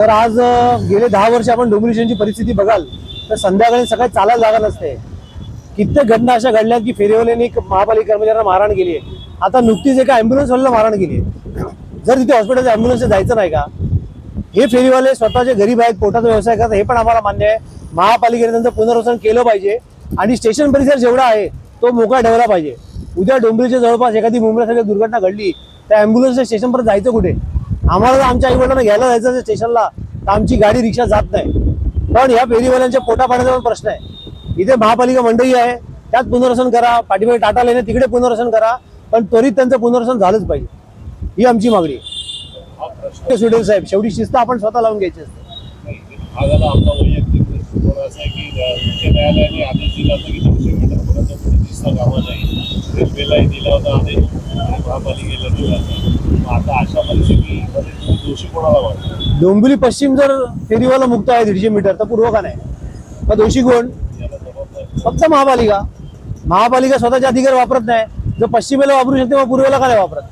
तर आज गेले दहा वर्ष आपण डोमिनेशनची परिस्थिती बघाल तर संध्याकाळी सकाळी चालायला जागा नसते. कित्येक घटना अशा घडल्या की फेरीवाल्यांनी महापालिका कर्मचाऱ्यांना मारहाण केली आहे. आता नुकतीच एका अँब्युलन्सवाल्याला मारहाण केली आहे. जर तिथे हॉस्पिटलच्या अँब्युलन्स जायचं नाही का? हे फेरीवाले स्वतःचे गरीब आहेत पोटाचा व्यवसाय करतात हे पण आम्हाला मान्य आहे. महापालिकेने त्यांचं पुनर्वसन केलं पाहिजे आणि स्टेशन परिसर जेवढा आहे तो मोकळा ठेवला पाहिजे. उद्या डोंबिवलीच्या जवळपास एखादी मुंबईसारखी दुर्घटना घडली त्या अँब्युलन्सच्या स्टेशनपर्यंत जायचं कुठे? आम्हाला आमच्या आईवडिलांना घ्यायला जायचं स्टेशनला तर आमची गाडी रिक्षा जात नाही. पण ह्या फेरीवाल्यांच्या पोटा पाण्याचा पण प्रश्न आहे. इथे महापालिका मंडळी आहे त्यात पुनर्वसन करा पाठीमागे टाटा लेणे तिकडे पुनर्वसन करा पण त्वरित त्यांचं पुनर्वसन झालंच पाहिजे. ही आमची मागणी आहे. सुडेल साहेब शेवटी शिस्त आपण स्वतः लावून घ्यायची असते. न्यायालयाने आदेश दिला होता की दोनशे मीटर पर्यंत रेल्वेलाही दिला होता आदेश आणि महापालिकेला दिला होता. आता अशा परिस्थितीमध्ये दोषी कोणाला वाटतो? डोंबिवली पश्चिम जर फेरीवाला मुक्त आहे दीडशे मीटर तर पूर्व का नाही? मग दोषी कोण? फक्त महापालिका. महापालिका स्वतःचे अधिकार वापरत नाही. जर पश्चिमेला वापरू शकते मग पूर्वेला का नाही वापरत?